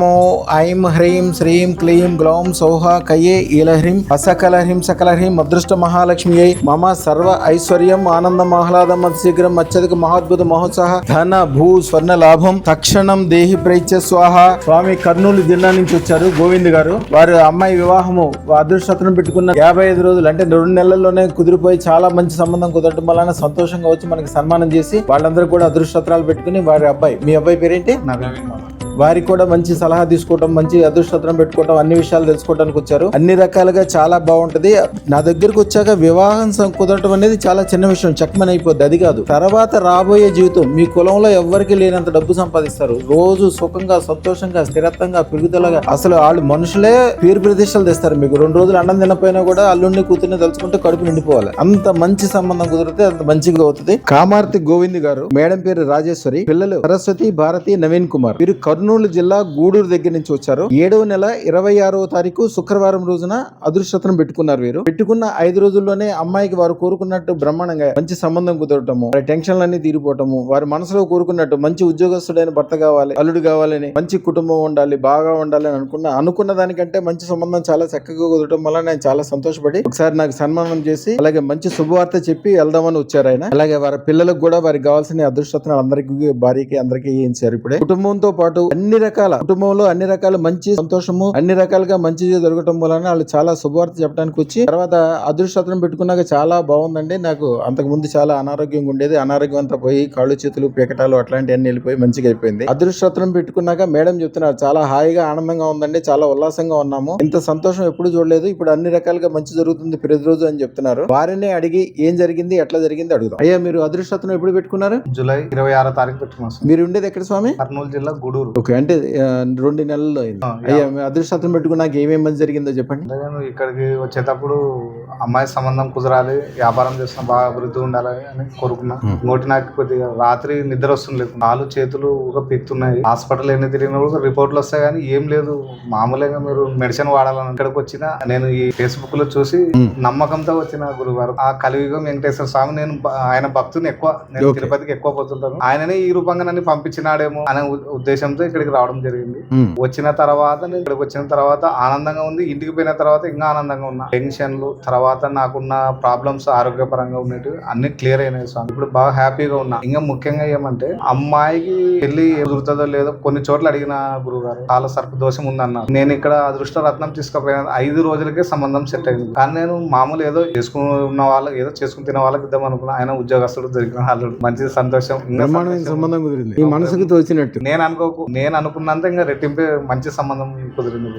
నమో ఐం హ్రీం శ్రీం క్లీం గ్లౌం సౌహ కయే ఈలహ్రీం అసకలహ్రీం సకలహ్రీం అదృష్ట మహాలక్ష్మి మమ సర్వ ఐశ్వర్యం ఆనందం ఆహ్లాదం అతిశీఘ్రం అత్యధిక మహాద్భుత మహోత్సాహ ధన భూ స్వర్ణ లాభం తక్షణం దేహి ప్రైత్య స్వాహ స్వామి కర్నూలు జిల్లా నుంచి వచ్చారు గోవింద్ గారు. వారి అమ్మాయి వివాహము అదృష్టతను పెట్టుకున్న యాభై ఐదు రోజులు అంటే రెండు నెలల్లోనే కుదిరిపోయి చాలా మంచి సంబంధం కుదరటం వలన సంతోషంగా వచ్చి మనకి సన్మానం చేసి వాళ్ళందరూ కూడా అదృష్టత్రాలు పెట్టుకుని వారి అబ్బాయి మీ అబ్బాయి పేరేంటి? వారికి కూడా మంచి సలహా తీసుకోవటం మంచి అదృష్టం పెట్టుకోవటం అన్ని విషయాలు తెలుసుకోవడానికి వచ్చారు. అన్ని రకాలుగా చాలా బాగుంటది. నా దగ్గరకు వచ్చాక వివాహం కుదరటం అనేది చాలా చిన్న విషయం. చక్కమని అయిపోద్ది. అది కాదు. తర్వాత రాబోయే జీవితం మీ కులంలో ఎవ్వరికి లేనంత డబ్బు సంపాదిస్తారు. రోజు సుఖంగా సంతోషంగా స్థిరత్వంగా పెరుగుదలగా అసలు వాళ్ళు మనుషులే పేరు ప్రతిష్టలు తెస్తారు మీకు. రెండు రోజులు అన్నం తినపోయినా కూడా అల్లుండి కూతుర్ని తలుచుకుంటే కడుపు నిండిపోవాలి. అంత మంచి సంబంధం కుదిరితే అంత మంచిగా అవుతుంది. కామార్తి గోవింద్ గారు మేడం పేరు రాజేశ్వరి పిల్లలు సరస్వతి భారతి నవీన్ కుమార్. వీరు కర్నూలు జిల్లా గూడూరు దగ్గర నుంచి వచ్చారు. ఏడవ నెల ఇరవై ఆరవ తారీఖు శుక్రవారం రోజున అదృష్టతను పెట్టుకున్నారు వీరు. పెట్టుకున్న ఐదు రోజుల్లోనే అమ్మాయికి వారు కోరుకున్నట్టు బ్రహ్మాండంగా మంచి సంబంధం కుదరటము వారి టెన్షన్లన్నీ తీరిపోవటము వారి మనసులో కోరుకున్నట్టు మంచి ఉద్యోగస్తుడైన భర్త కావాలి అల్లుడు కావాలని మంచి కుటుంబం ఉండాలి బాగా ఉండాలి అని అనుకున్న అనుకున్న దానికంటే మంచి సంబంధం చాలా చక్కగా కుదరటం వల్ల నేను చాలా సంతోషపడి ఒకసారి నాకు సన్మానం చేసి అలాగే మంచి శుభవార్త చెప్పి వెళ్దామని వచ్చారు ఆయన. అలాగే వారి పిల్లలకు కూడా వారికి కావాల్సిన అదృష్టతను అందరికీ భార్యకి అందరికీ ఇచ్చారు ఇప్పుడే. కుటుంబంతో పాటు అన్ని రకాల కుటుంబంలో అన్ని రకాల మంచి సంతోషము అన్ని రకాలుగా మంచి జరగటం వలన వాళ్ళు చాలా శుభవార్త చెప్పడానికి వచ్చి తర్వాత అదృష్టత్వం పెట్టుకున్నాక చాలా బాగుందండి. నాకు అంతకు ముందు చాలా అనారోగ్యంగా ఉండేది. అనారోగ్యం అంతా పోయి కాళ్ళు చేతులు పీకటాలు అట్లాంటివన్నీ వెళ్ళిపోయి మంచిగా అయిపోయింది. అదృష్టత్వం పెట్టుకున్నాక మేడం చెప్తున్నారు చాలా హాయిగా ఆనందంగా ఉందండి. చాలా ఉల్లాసంగా ఉన్నాము. ఇంత సంతోషం ఎప్పుడు చూడలేదు. ఇప్పుడు అన్ని రకాలుగా మంచి జరుగుతుంది ప్రతి రోజు అని చెప్తున్నారు. వారినే అడిగి ఏం జరిగింది ఎట్లా జరిగింది అడుగుదాం. అయ్యా మీరు అదృష్టత్వం ఎప్పుడు పెట్టుకున్నారు? జూలై ఇరవై ఆరో తారీఖు పెట్టుకున్నాం మీరు ఉండేది ఎక్కడ స్వామి? కర్నూలు జిల్లా గూడూరు. ఓకే అంటే రెండు నెలల్లో అయింది. అదృష్టం పెట్టుకున్నాక ఏమేమి మంచి జరిగిందో చెప్పండి. నేను ఇక్కడికి వచ్చేటప్పుడు అమ్మాయి సంబంధం కుదరాలి వ్యాపారం చేస్తున్నా బాగా అభివృద్ధి ఉండాలి అని కోరుకున్నా. ఇంకోటి నాకు కొద్దిగా రాత్రి నిద్ర వస్తుంది కాలు చేతులు ఒక పిత్తున్నాయి హాస్పిటల్ ఎన్ని తిరిగినా కూడా రిపోర్ట్లు వస్తాయి కానీ ఏం లేదు. మామూలుగా మీరు మెడిసిన్ వాడాలని ఇక్కడికి వచ్చిన నేను ఈ ఫేస్బుక్లో చూసి. నమ్మకంతో వచ్చిన గురుగారు ఆ కలియుగం వెంకటేశ్వర స్వామి నేను ఆయన భక్తుని ఎక్కువ నేను. తిరుపతికి ఎక్కువ పోతుంటాను. ఆయననే ఈ రూపంగా నన్ను పంపించినాడేమో అనే ఉద్దేశంతో ఇక్కడికి రావడం జరిగింది. వచ్చిన తర్వాత నేను ఇక్కడికి వచ్చిన తర్వాత ఆనందంగా ఉంది. ఇంటికి పోయిన తర్వాత ఇంకా ఆనందంగా ఉన్నా. టెన్షన్లు తర్వాత నాకున్న ప్రాబ్లమ్స్ ఆరోగ్యపరంగా ఉన్నట్టు అన్ని క్లియర్ అయినాయి స్వామి. ఇప్పుడు బాగా హ్యాపీగా ఉన్నా. ఇంకా ముఖ్యంగా ఏమంటే అమ్మాయికి పెళ్ళి కుదురుతుందో లేదో కొన్ని చోట్ల అడిగిన గురువు గారు చాలా సర్ప దోషం ఉందన్నారు. నేను ఇక్కడ అదృష్ట రత్నం తీసుకుపోయిన ఐదు రోజులకే సంబంధం సెట్ అయింది. కానీ నేను మామూలు ఏదో చేసుకున్న వాళ్ళకి ఏదో చేసుకుని తినే వాళ్ళకి ఇద్దాం అనుకున్నా. ఆయన ఉద్యోగస్తుడు దొరికిన వాళ్ళు. మంచి సంతోషం. సంబంధం కుదిరింది. మనసుకు తోచినట్టు. నేను అనుకోకు. నేను అనుకున్నంత ఇంకా రెట్టింపే మంచి సంబంధం కుదిరింది.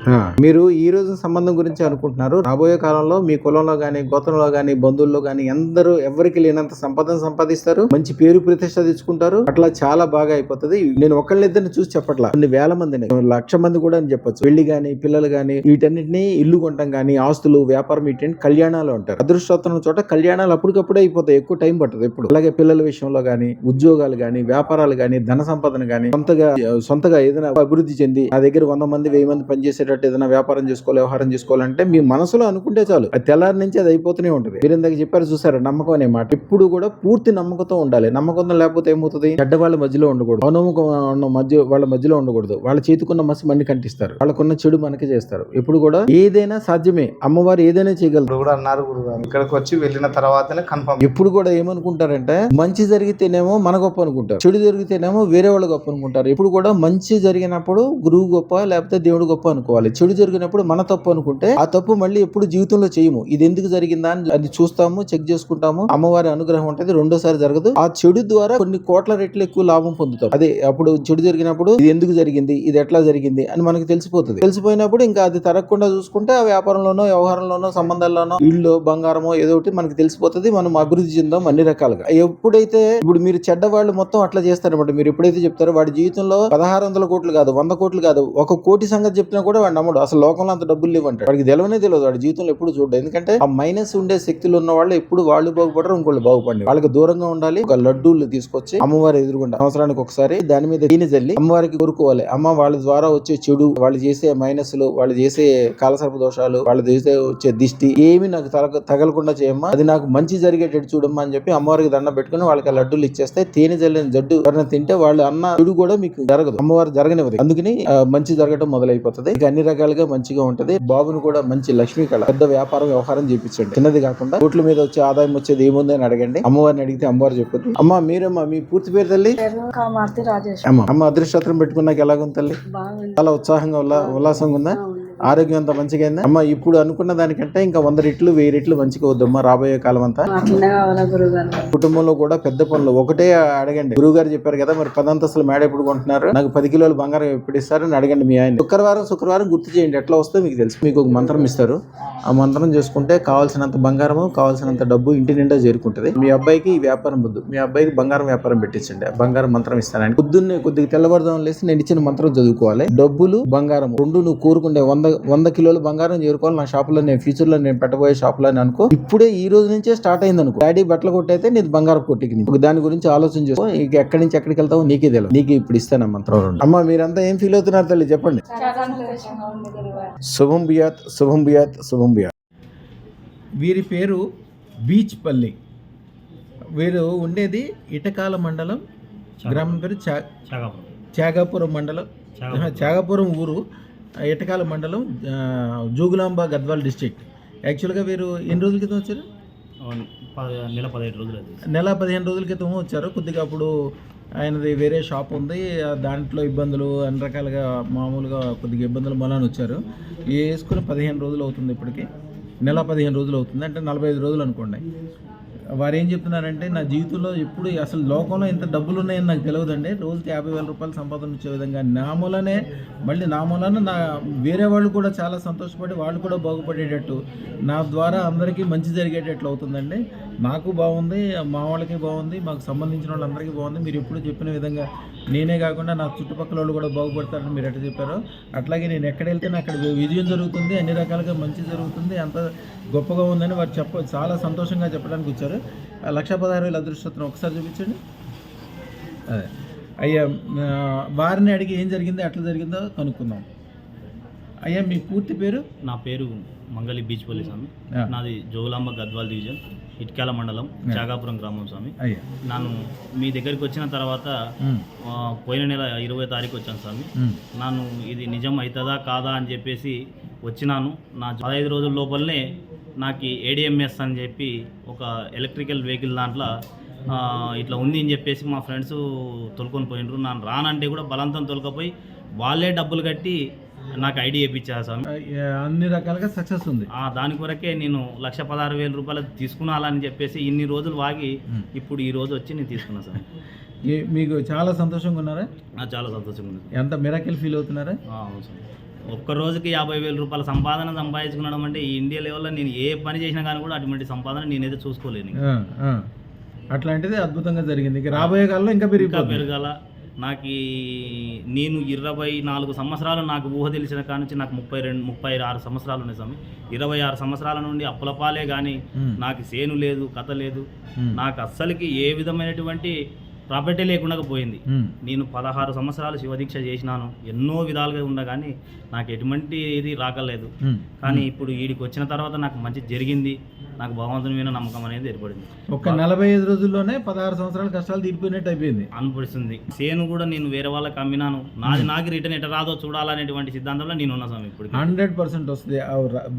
మీరు ఈ రోజు సంబంధం గురించి అనుకుంటున్నారు. రాబోయే కాలంలో మీ కులంలో కానీ గోత్రంలో కానీ బంధువుల్లో కానీ అందరూ ఎవరికి లేనంత సంపదను సంపాదిస్తారు. మంచి పేరు ప్రతిష్ట తెచ్చుకుంటారు. అట్లా చాలా బాగా అయిపోతుంది. నేను ఒకళ్ళిద్దరిని చూసి చెప్పట్లా. కొన్ని వేల మందిని లక్ష మంది కూడా అని చెప్పొచ్చు. పెళ్ళి కానీ పిల్లలు కానీ వీటన్నిటిని ఇల్లు కొనటం కానీ ఆస్తులు వ్యాపారం ఇటువంటి కళ్యాణాలు ఉంటారు అదృష్టోత్తరం చోట కళ్యాణాలు అప్పటికప్పుడే అయిపోతాయి. ఎక్కువ టైం పట్టదు ఎప్పుడు. అలాగే పిల్లల విషయంలో కానీ ఉద్యోగాలు కానీ వ్యాపారాలు కానీ ధన సంపదను కానీ సొంతగా సొంత సొంతగా ఏదైనా అభివృద్ధి చెంది నా దగ్గర వంద మంది వెయ్యి మంది పనిచేసేటట్టు ఏదైనా వ్యాపారం చేసుకోవాలి వ్యవహారం చేసుకోవాలంటే మీ మనసులో అనుకుంటే చాలు. అది తెల్లారి నుంచి అది అయిపోతూనే ఉంటుంది. మీరు ఇందాక చెప్పారు చూసారు నమ్మకం అనే మాట. ఎప్పుడు కూడా పూర్తి నమ్మకంతో ఉండాలి. నమ్మకంతో లేకపోతే ఏమవుతుంది? చెడ్డ వాళ్ళ మధ్యలో ఉండకూడదు. అనమ్మకం ఉన్న మధ్య వాళ్ళ మధ్యలో ఉండకూడదు. వాళ్ళ చేతికున్న మసి మన్ని కంటిస్తారు. వాళ్ళకున్న చెడు మనకి చేస్తారు. ఎప్పుడు కూడా ఏదైనా సాధ్యమే. అమ్మవారు ఏదైనా చేయగలరు. ఇప్పుడు కూడా అన్నారు ఇక్కడికి వచ్చి వెళ్ళిన తర్వాతనే కన్ఫర్మ్ ఎప్పుడు కూడా ఏమనుకుంటారంటే మంచి జరిగితేనేమో మన గొప్ప అనుకుంటారు. చెడు జరిగితేనేమో వేరే వాళ్ళు గొప్ప అనుకుంటారు. ఎప్పుడు కూడా మంచి జరిగినప్పుడు గురువు గొప్ప లేకపోతే దేవుడు గొప్ప అనుకోవాలి. చెడు జరిగినప్పుడు మన తప్పు అనుకుంటే ఆ తప్పు మళ్ళీ ఎప్పుడు జీవితంలో చేయము. ఇది ఎందుకు జరిగిందా అని అది చూస్తాము చెక్ చేసుకుంటాము. అమ్మవారి అనుగ్రహం ఉంటుంది రెండోసారి జరగదు. ఆ చెడు ద్వారా కొన్ని కోట్ల రెట్లు ఎక్కువ లాభం పొందుతాం. అదే అప్పుడు చెడు జరిగినప్పుడు ఇది ఎందుకు జరిగింది ఇది ఎట్లా జరిగింది అని మనకి తెలిసిపోతుంది. తెలిసిపోయినప్పుడు ఇంకా అది తరగకుండా చూసుకుంటే ఆ వ్యాపారంలోనో వ్యవహారంలోనో సంబంధాల్లోనో ఇల్లు బంగారమో ఏదో ఒకటి మనకి తెలిసిపోతుంది. మనం అభివృద్ధి చెందాం అన్ని రకాలుగా. ఎప్పుడైతే ఇప్పుడు మీరు చెడ్డ వాళ్ళు మొత్తం అట్లా చేస్తారన్నమాట. మీరు ఎప్పుడైతే చెప్తారో వాడి జీవితంలో పదహారు వందల కోట్లు కాదు వంద కోట్లు కాదు ఒక కోటి సంగతి చెప్పినా కూడా వాడు నమ్మడు. అసలు లోకంలో అంత డబ్బులు లేవంటాడు వాడికి తెలవనే తెలియదు వాడి జీవితంలో ఎప్పుడు చూడదు ఎందుకంటే ఆ మైనస్ ఉండే శక్తులు ఉన్న వాళ్ళు ఎప్పుడు వాళ్ళు బాగుపడరు ఇంకోళ్ళు బాగుపడి వాళ్ళకి దూరంగా ఉండాలి ఒక లడ్డూలు తీసుకొచ్చి అమ్మవారి ఎదురుగుండా సంవత్సరానికి ఒకసారి దాని మీద దీని జల్లి అమ్మవారికి కోరుకోవాలి. అమ్మ వాళ్ళ ద్వారా వచ్చే చెడు వాళ్ళు చేసే మైనస్లు వాళ్ళు చేసే కాలసర్ప దోషాలు వాళ్ళు చేసే వచ్చే దిష్టి ఏమి నాకు తగ- తగలకుండా చేయమ్మా. అది నాకు మంచి జరిగేటట్టు చూడమ్మా అని చెప్పి అమ్మవారికి దండ పెట్టుకుని వాళ్ళకి ఆ లడ్డూలు ఇచ్చేస్తే తేనె జల్లిన జడ్డు ఎవరైనా తింటే వాళ్ళు అన్న చెడు కూడా మీకు జరగదు. అమ్మవారు జరగనివ్వదు. అందుకని మంచి జరగడం మొదలైపోతుంది. ఇక అన్ని రకాలుగా మంచిగా ఉంటది. బాబును కూడా మంచి లక్ష్మీ కళ పెద్ద వ్యాపారం వ్యవహారం చేపించండి. చిన్నది కాకుండా కోట్ల మీద వచ్చే ఆదాయం వచ్చేది ఏముంది అని అడగండి. అమ్మవారిని అడిగితే అమ్మవారు చెప్పొద్దు. అమ్మ మీరమ్మా మీ పూర్తి పేరు తల్లి? అమ్మ అమ్మ అదృష్టం పెట్టుకున్నాక ఎలాగుంది తల్లి? చాలా ఉత్సాహంగా ఉల్లా ఉల్లాసంగా ఉందా? ఆరోగ్యం అంతా మంచిగా అయిందా? అమ్మ ఇప్పుడు అనుకున్న దానికంటే ఇంకా వంద రెట్లు వెయ్యి రెట్లు మంచిగా వద్దమ్మా రాబోయే కాలం అంతా. కుటుంబంలో కూడా పెద్ద పనులు. ఒకటే అడగండి. గురువు గారు చెప్పారు కదా మరి పదంతస్తులు మేడ ఎప్పుడు కొంటున్నారు? నాకు పది కిలోలు బంగారం ఎప్పుడు ఇస్తారు అని అడగండి మీ ఆయన శుక్రవారం శుక్రవారం గుర్తు చేయండి. ఎట్లా వస్తుందో మీకు తెలుసు. మీకు ఒక మంత్రం ఇస్తారు. ఆ మంత్రం చేసుకుంటే కావాల్సినంత బంగారము కావాల్సినంత డబ్బు ఇంటి నిండా చేరుకుంటది. మీ అబ్బాయికి ఈ వ్యాపారం వద్దు. మీ అబ్బాయికి బంగారం వ్యాపారం పెట్టించండి. బంగారం మంత్రం ఇస్తానని. పొద్దున్నే కొద్దిగా తెల్లవారుదాం లేసి నేను ఇచ్చిన మంత్రం చదువుకోవాలి. డబ్బులు బంగారం రెండు నువ్వు కోరుకుంటే వంద వంద కిలోలు బంగారం చేరుకోవాలి. నా షాప్లో నేను ఫ్యూచర్లో నేను పెట్టబోయే షాప్లో అని అనుకో. ఇప్పుడే ఈ రోజు నుంచే స్టార్ట్ అయింది అనుకో. డాడీ బట్టలు కొట్టయితే నీది బంగారం కొట్టికి నీకు. దాని గురించి ఆలోచన చేసుకో. ఇక ఎక్కడి నుంచి ఎక్కడికి వెళ్తావో నీకే తెలియదు. నీకు ఇప్పుడు ఇస్తాను మంత్రం రెండు. అమ్మ మీరంతా ఏం ఫీల్ అవుతున్నారు తల్లి? చెప్పండి. శుభం బియాత్ శుభం బియాత్ శుభం బియాత్. వీరి పేరు బీచ్ పల్లి. వీరు ఉండేది ఇటకాల మండలం గ్రామం పేరు చా చాగాపురం. త్యాగాపురం మండలం. త్యాగాపురం ఊరు. ఆ, ఇటకాల మండలం జోగులాంబ గద్వాల్ డిస్ట్రిక్ట్. యాక్చువల్గా వీరు ఎన్ని రోజుల క్రితం వచ్చారు? నెల పదిహేడు రోజులు నెల పదిహేను రోజుల క్రితం వచ్చారు. కొద్దిగా అప్పుడు ఆయనది వేరే షాప్ ఉంది. దాంట్లో ఇబ్బందులు అన్ని రకాలుగా మామూలుగా కొద్దిగా ఇబ్బందులు మూలాన వచ్చారు. ఈ వేసుకుని పదిహేను రోజులు అవుతుంది ఇప్పటికి. నెల పదిహేను రోజులు అవుతుంది. అంటే నలభై ఐదు రోజులు అనుకోండి. వారు ఏం చెప్తున్నారంటే నా జీవితంలో ఎప్పుడు అసలు లోకంలో ఇంత డబ్బులు ఉన్నాయని నాకు తెలియదండి రోజుకి యాభై వేల రూపాయలు సంపాదన వచ్చే విధంగా. నా మూలనే మళ్ళీ నా మూలన నా వేరే వాళ్ళు కూడా చాలా సంతోషపడి వాళ్ళు కూడా బాగుపడేటట్టు నా ద్వారా అందరికీ మంచి జరిగేటట్లు అవుతుందండి. నాకు బాగుంది మా వాళ్ళకి బాగుంది మాకు సంబంధించిన వాళ్ళందరికీ బాగుంది. మీరు ఎప్పుడు చెప్పిన విధంగా నేనే కాకుండా నా చుట్టుపక్కల వాళ్ళు కూడా బాగుపడతారని మీరు ఎట్లా చెప్పారో అట్లాగే నేను ఎక్కడ వెళ్తే అక్కడ విజయం జరుగుతుంది అన్ని రకాలుగా మంచి జరుగుతుంది అంత గొప్పగా ఉందని వారు చెప్ప చాలా సంతోషంగా చెప్పడానికి వచ్చారు. ఆ లక్ష పదహారు వేల అదృష్టం ఒకసారి చూపించండి. అదే. అయ్యా వారిని అడిగి ఏం జరిగిందో ఎట్లా జరిగిందో కనుక్కుందాం. అయ్యా మీ పూర్తి పేరు? నా పేరు మంగళి బీచ్ పోలీస్ స్వామి. నాది జోగులాంబ గద్వాల్ డివిజన్. ఇట్కాల మండలం చాగాపురం గ్రామం స్వామి. నన్ను మీ దగ్గరికి వచ్చిన తర్వాత పోయిన నెల ఇరవై తారీఖు వచ్చాను స్వామి. నన్ను ఇది నిజం అవుతుందా కాదా అని చెప్పేసి వచ్చినాను. నా పదహైదు రోజుల లోపలనే నాకు ఏడిఎంఎస్ అని చెప్పి ఒక ఎలక్ట్రికల్ వెహికల్ దాంట్లో ఇట్లా ఉంది అని చెప్పేసి మా ఫ్రెండ్స్ తొలుకొని పోయినారు. నన్ను రానంటే కూడా బలంతం తొలకపోయి వాళ్ళే డబ్బులు కట్టి నాకు ఐడి వేయించారు స్వామి. అన్ని రకాలుగా సక్సెస్ ఉంది. ఆ దాని కొరకే నేను లక్ష పదహారు వేల రూపాయలు తీసుకున్నాలని చెప్పేసి ఇన్ని రోజులు వాగి. ఇప్పుడు ఈ రోజు వచ్చి నేను తీసుకున్నాను సార్ మీకు చాలా సంతోషంగా ఉన్నారా? చాలా సంతోషంగా ఉంది ఎంత మిరాకిల్ ఫీల్ అవుతున్నారా? అవును సార్ ఒక్క రోజుకి యాభై వేల రూపాయల సంపాదన సంపాదించుకున్నాడం అంటే ఈ ఇండియా లెవెల్లో నేను ఏ పని చేసినా కానీ కూడా అటువంటి సంపాదన నేనైతే చూసుకోలేను. అట్లాంటిది అద్భుతంగా జరిగింది. ఇక రాబోయే కాలంలో ఇంకా పెరిగిపోతుంది. పెరగాల. నాకు నేను ఇరవై నాలుగు సంవత్సరాలు నాకు ఊహ తెలిసిన కాడ నుంచి నాకు ముప్పై రెండు ముప్పై ఆరు సంవత్సరాలు ఉన్నాయి స్వామి. ఇరవై ఆరు సంవత్సరాల నుండి అప్పులపాలే కానీ నాకు సేను లేదు కథ లేదు. నాకు అస్సలకి ఏ విధమైనటువంటి ప్రాపర్టీ లేకుండా పోయింది నేను పదహారు సంవత్సరాలు శివదీక్ష చేసినాను. ఎన్నో విధాలుగా ఉన్నా కానీ నాకు ఎటువంటి ఇది రాకలేదు. కానీ ఇప్పుడు వీడికి వచ్చిన తర్వాత నాకు మంచి జరిగింది. నాకు భగవంతుని మీద నమ్మకం అనేది ఏర్పడింది. ఒక్క నలభై ఐదు రోజుల్లోనే పదహారు సంవత్సరాల కష్టాలు తీరిపోయినట్టు అయిపోయింది. అనిపిస్తుంది. సేను కూడా నేను వేరే వాళ్ళకి అమ్మినాను. నాది నాకు రిటర్న్ ఎట రాదో చూడాలనేటువంటి సిద్ధాంతంలో నేను ఉన్నా స్వామి ఇప్పుడు హండ్రెడ్ పర్సెంట్ వస్తుంది.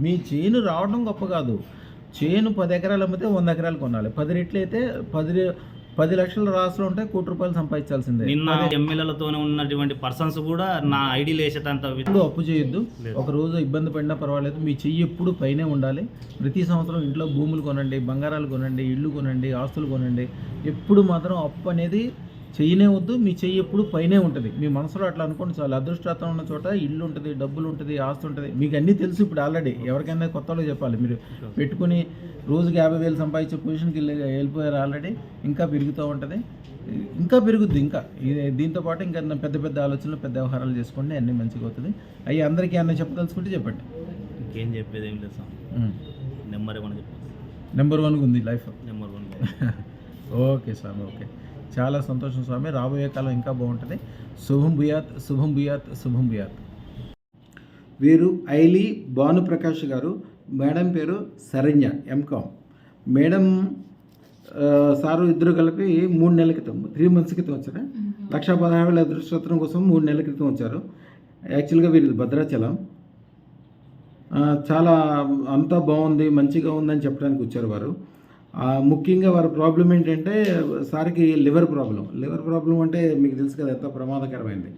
మీ చేను రావడం గొప్ప కాదు. చేను పది ఎకరాలు అమ్మితే వంద ఎకరాలు కొనాలి. పది రెట్లు అయితే పది పది లక్షల రాసులు ఉంటే కోటి రూపాయలు సంపాదించాల్సిందే. నిన్న ఎమ్మెల్యేలతోనే ఉన్నటువంటి పర్సన్స్ కూడా నా వి- ఎప్పుడు అప్పు చేయొద్దు. ఒక రోజు ఇబ్బంది పడినా పర్వాలేదు. మీ చెయ్యి ఎప్పుడు పైనే ఉండాలి. ప్రతి సంవత్సరం ఇంట్లో భూములు కొనండి బంగారాలు కొనండి ఇల్లు కొనండి ఆస్తులు కొనండి. ఎప్పుడు మాత్రం అప్పు అనేది చెయ్యనే వద్దు మీ చెయ్యి ఎప్పుడు పైనే ఉంటుంది. మీ మనసులో అట్లా అనుకోండి చాలు. అదృష్టాతం ఉన్న చోట ఇల్లు ఉంటుంది డబ్బులు ఉంటుంది ఆస్తి ఉంటుంది. మీకు అన్నీ తెలుసు ఇప్పుడు ఆల్రెడీ ఎవరికైనా కొత్త వాళ్ళకి చెప్పాలి. మీరు పెట్టుకుని రోజుకి యాభై వేలు సంపాదించే పొజిషన్కి వెళ్ళి వెళ్ళిపోయారు ఆల్రెడీ ఇంకా పెరుగుతూ ఉంటుంది. ఇంకా పెరుగుద్ది ఇంకా. ఇది దీంతో పాటు ఇంకా పెద్ద పెద్ద ఆలోచనలు పెద్ద వ్యవహారాలు చేసుకోండి అన్నీ మంచిగా అవుతుంది. అవి అందరికీ అన్నీ చెప్పదలుచుకుంటే చెప్పండి. ఇంకేం చెప్పేది ఏం లేదు ఉమ్. నెంబర్ వన్ నెంబర్ వన్గా ఉంది లైఫ్. Number one. ఓకే స్వామి ఓకే. చాలా సంతోషం స్వామి. రాబోయే కాలం ఇంకా బాగుంటుంది. శుభం భూయాత్ శుభం భూయాత్ శుభం భూయాత్. వీరు ఐలి భానుప్రకాష్ గారు. మేడం పేరు శరణ్య ఎంకామ్ మేడం సారు ఇద్దరు కలిపి మూడు నెలల క్రితం త్రీ మంత్స్ క్రితం వచ్చారా. లక్ష పదహారు వేల అదృష్టం కోసం మూడు నెలల క్రితం వచ్చారు. యాక్చువల్గా వీరిది భద్రాచలం. చాలా అంతా బాగుంది మంచిగా ఉందని చెప్పడానికి వచ్చారు వారు. ముఖ్యంగా వారి ప్రాబ్లం ఏంటంటే సార్కి లివర్ ప్రాబ్లం లివర్ ప్రాబ్లం అంటే మీకు తెలుసు కదా ఎంత ప్రమాదకరమైంది.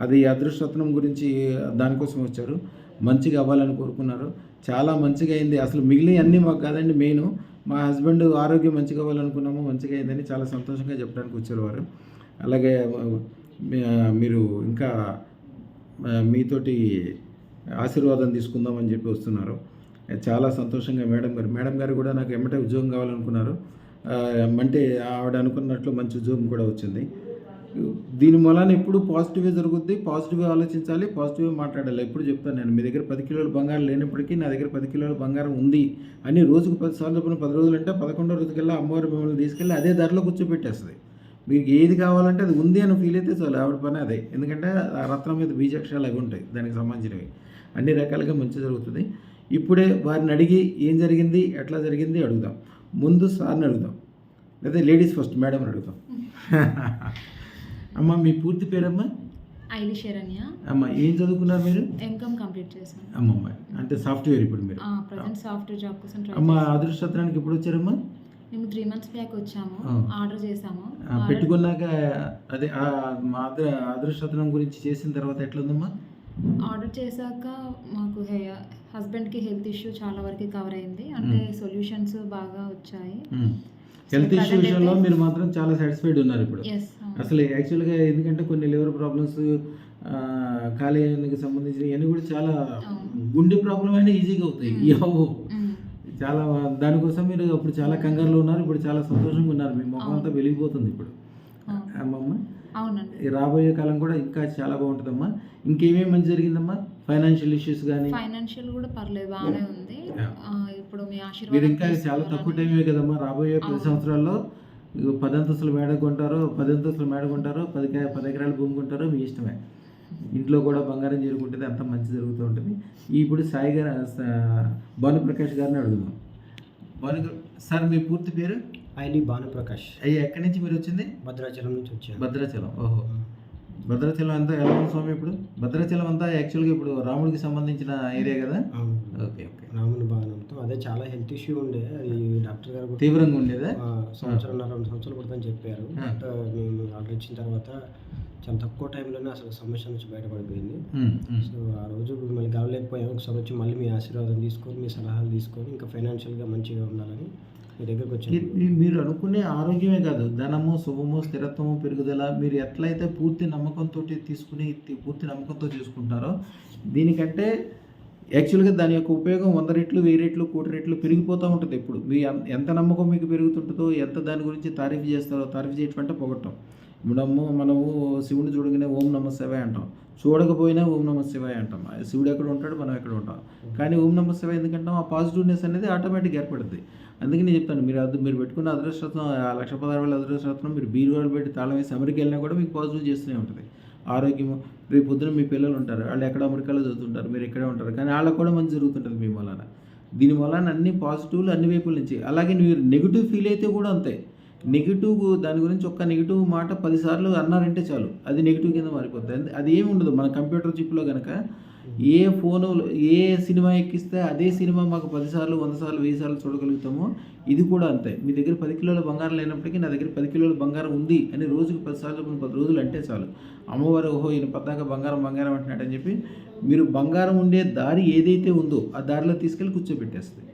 అది అదృష్టత్నం గురించి దానికోసం వచ్చారు. మంచిగా అవ్వాలని కోరుకున్నారు. చాలా మంచిగా అయింది. అసలు మిగిలిన అన్నీ మాకు కాదండి మెయిన్. మా హస్బెండ్ ఆరోగ్యం మంచిగా అవ్వాలనుకున్నాము మంచిగా అయిందని చాలా సంతోషంగా చెప్పడానికి వచ్చారు వారు. అలాగే మీరు ఇంకా మీతోటి ఆశీర్వాదం తీసుకుందామని చెప్పి వస్తున్నారు. చాలా సంతోషంగా మేడం గారు. మేడం గారు కూడా నాకు ఎమ్మటే ఉద్యోగం కావాలనుకున్నారు. అంటే ఆవిడ అనుకున్నట్లు మంచి ఉద్యోగం కూడా వచ్చింది. దీని మూలాన ఎప్పుడు పాజిటివే జరుగుద్ది పాజిటివ్గా ఆలోచించాలి పాజిటివ్గా మాట్లాడాలి. ఎప్పుడు చెప్తాను నేను. మీ దగ్గర పది కిలోల బంగారం లేనప్పటికీ నా దగ్గర పది కిలోల బంగారం ఉంది అని రోజుకు పది సార్లు పది రోజులు అంటే పదకొండో రోజుకెళ్ళి అమ్మవారు మిమ్మల్ని తీసుకెళ్ళి అదే ధరలో కూర్చోబెట్టేస్తుంది. మీకు ఏది కావాలంటే అది ఉంది అని ఫీల్ అయితే చాలు. ఆవిడ పని అదే. ఎందుకంటే ఆ రత్నం మీద బీజాక్షరాలు అవి ఉంటాయి. దానికి సంబంధించినవి. అన్ని రకాలుగా మంచి జరుగుతుంది. ఇప్పుడే వారిని అడిగి ఏం జరిగింది ఎట్లా జరిగింది అడుగుదాం. ముందు సార్ని అడుగుదాం. లేదా లేడీస్ ఫస్ట్ మేడం అడుగుదాం. అమ్మ మీ పూర్తి పేరమ్మా? ఐలి శరణ్య. అమ్మ ఏం చదువుకున్నారు మీరు? ఎంకామ్ కంప్లీట్ చేశాను. అమ్మమ్మ అంటే సాఫ్ట్వేర్ ఇప్పుడు మీరు. ప్రజెంట్ సాఫ్ట్వేర్ జాబ్ కోసం అమ్మ అదృష్టత్రానికి ఎప్పుడు వచ్చారమ్మా? మేము త్రీ మంత్స్ బ్యాక్ వచ్చాము. ఆర్డర్ చేసాము పెట్టుకున్నాక అదే మా అదృ అదృష్టత్రం గురించి చేసిన తర్వాత ఎట్లుందమ్మా? ఆర్డర్ చేశాక మాకు హస్బెండ్కి హెల్త్ ఇష్యూ చాలా వరకు కవర్ అయింది. అంటే సొల్యూషన్స్ బాగా వచ్చాయి. హెల్త్ ఇష్యూ విషయంలో మీరు మాత్రం చాలా సాటిస్ఫైడ్ ఉన్నారు ఇప్పుడు. అసలు యాక్చువల్గా ఎందుకంటే కొన్ని లివర్ ప్రాబ్లమ్స్ కాలేయానికి సంబంధించిన ఇవన్నీ కూడా చాలా. గుండె ప్రాబ్లం అయినా ఈజీగా అవుతాయి. ఇవ్వవు చాలా దానికోసం మీరు అప్పుడు చాలా కంగారులో ఉన్నారు. ఇప్పుడు చాలా సంతోషంగా ఉన్నారు. మీ ముఖం అంతా వెలిగిపోతుంది ఇప్పుడు. అమ్మమ్మ. అవునండి. ఈ రాబోయే కాలం కూడా ఇంకా చాలా బాగుంటుందమ్మా. ఇంకేమేమి మంచి జరిగిందమ్మా? ఫైనాన్షియల్ ఇష్యూస్ కానీ ఫైనాన్షియల్ కూడా పర్లేదు బాగానే ఉంది. ఇప్పుడు మీ మీరు ఆశీర్వాదం ఇంకా చాలా తక్కువ టైమే కదమ్మా? రాబోయే పది. సంవత్సరాల్లో ఇగో పది అంతస్తులు మేడ కొంటారో పది అంతస్తులు మేడ కొంటారో పది ఎకరాలు భూమి కొంటారో మీ ఇష్టమే. ఇంట్లో కూడా బంగారం చేరుకుంటుంది అంత మంచి జరుగుతూ ఉంటుంది. ఇప్పుడు సాయి గారు భానుప్రకాష్ గారిని అడుగుదాం. భాను సార్ మీ పూర్తి పేరు? ఐలి భానుప్రకాష్. అయ్యి ఎక్కడి నుంచి మీరు వచ్చింది భద్రాచలం నుంచి వచ్చాను. భద్రాచలం ఓహో. భద్రాచలం అంతా ఎలా ఉంది స్వామి ఇప్పుడు? భద్రాచలం అంతా యాక్చువల్గా ఇప్పుడు రాముడికి సంబంధించిన ఏరియా కదా. Okay okay. రాముని భవనంతో అదే చాలా హెల్త్ ఇష్యూ ఉండే. అది డాక్టర్ గారు తీవ్రంగా ఉండేదా? ఆ, సంవత్సరంన్నర రెండు సంవత్సరాలు పడుతుందని చెప్పారు. బట్ మేము ఆర్డర్ ఇచ్చిన తర్వాత చాలా తక్కువ టైంలోనే అసలు సమస్య నుంచి బయటపడిపోయింది. సో ఆ రోజు మిమ్మల్ని కలవలేకపోయాము ఒకసారి వచ్చి మళ్ళీ మీ ఆశీర్వాదం తీసుకొని మీ సలహాలు తీసుకొని ఇంకా ఫైనాన్షియల్గా మంచిగా ఉండాలని మీ దగ్గరకు మీరు అనుకునే ఆరోగ్యమే కాదు. ధనము శుభము స్థిరత్వము పెరుగుదల మీరు ఎట్లయితే పూర్తి నమ్మకంతో తీసుకుని పూర్తి నమ్మకంతో చేసుకుంటారో దీనికంటే యాక్చువల్గా దాని యొక్క ఉపయోగం వంద రెట్లు వెయ్యి రెట్లు కోటి రెట్లు పెరిగిపోతూ ఉంటుంది ఎప్పుడు. మీ ఎంత నమ్మకం మీకు పెరుగుతుంటుందో ఎంత దాని గురించి తారీఫ్ చేస్తారో తారీఫ్ చేయటం అంటే పొగట్టం. మనము మనము శివుని చూడగానే ఓం నమ శివాయ అంటాం. చూడకపోయినా ఓం నమ శివాయ అంటాం. ఆ శివుడు ఎక్కడ ఉంటాడు మనం ఎక్కడ ఉంటాం. కానీ ఓం నమ శివాయ ఎందుకంటాం? ఆ పాజిటివ్నెస్ అనేది ఆటోమేటిక్గా ఏర్పడుతుంది అందుకే నేను చెప్తాను మీరు అది మీరు పెట్టుకున్న అదృష్టం ఆ లక్ష పదహారు వేల అదృష్టం మీరు బీరువాళ్ళు పెట్టి తాళం వేసి అమెరికా వెళ్ళినా కూడా మీకు పాజిటివ్ చేస్తూనే ఉంటుంది. ఆరోగ్యం రేపు పొద్దున మీ పిల్లలు ఉంటారు వాళ్ళు ఎక్కడ అమెరికాలో చదువుతుంటారు మీరు ఇక్కడే ఉంటారు కానీ వాళ్ళకు కూడా మంచి జరుగుతుంటుంది మీ వలన. దీని వలన అన్ని పాజిటివ్లు అన్ని వైపుల నుంచి అలాగే మీరు నెగిటివ్ ఫీల్ అయితే కూడా అంతే. నెగిటివ్ దాని గురించి ఒక్క నెగిటివ్ మాట పదిసార్లు అన్నారంటే చాలు అది నెగిటివ్ కింద మారిపోతుంది అది ఏమి ఉండదు మన కంప్యూటర్ చిప్లో కనుక ఏ ఫోను ఏ సినిమా ఎక్కిస్తే అదే సినిమా మాకు పదిసార్లు వంద సార్లు వెయ్యి సార్లు చూడగలుగుతామో ఇది కూడా అంతే. మీ దగ్గర పది కిలోల బంగారం లేనప్పటికీ నా దగ్గర పది కిలోల బంగారం ఉంది అని రోజుకు పది సార్లు పది రోజులు అంటే చాలు. అమ్మవారు ఓహో ఈయన పద్దాక బంగారం బంగారం అంటున్నాడని చెప్పి మీరు బంగారం ఉండే దారి ఏదైతే ఉందో ఆ దారిలో తీసుకెళ్ళి కూర్చోబెట్టేస్తుంది.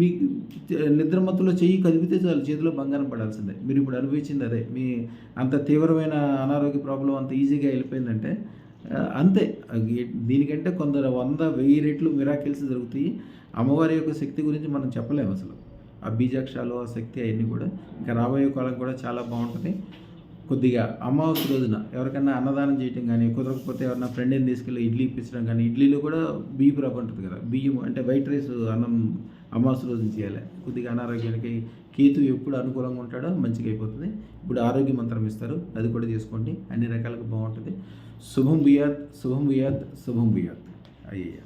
మీకు నిద్ర మత్తులో చెయ్యి కదిపితే చాలు చేతిలో బంగారం పడాల్సిందే. మీరు ఇప్పుడు అనుభవించింది అదే. మీ అంత తీవ్రమైన అనారోగ్య ప్రాబ్లం అంత ఈజీగా వెళ్ళిపోయిందంటే అంతే. దీనికంటే కొందరు వంద వెయ్యి రెట్లు మిరాకిల్స్ జరుగుతాయి. అమ్మవారి యొక్క శక్తి గురించి మనం చెప్పలేము అసలు. ఆ బీజాక్షాలు ఆ శక్తి అవన్నీ కూడా ఇంకా రాబోయే కాలం కూడా చాలా బాగుంటుంది. కొద్దిగా అమావాస్య రోజున ఎవరికైనా అన్నదానం చేయటం కానీ కుదరకపోతే ఎవరైనా ఫ్రెండ్ని తీసుకెళ్ళి ఇడ్లీ ఇప్పించడం కానీ ఇడ్లీలో కూడా బియ్యపు రవ్వ ఉంటుంది కదా. బియ్యం అంటే వైట్ రైస్ అన్నం అమావాస్య రోజున చేయాలి. కొద్దిగా అనారోగ్యానికి కేతు ఎప్పుడు అనుకూలంగా ఉంటాడో మంచిగా అయిపోతుంది. ఇప్పుడు ఆరోగ్య మంత్రం ఇస్తారు. అది కూడా చేసుకోండి. అన్ని రకాలుగా బాగుంటుంది. శుభం భూయాత్ శుభం భూయాత్ శుభం భూయాత్. అయ్యా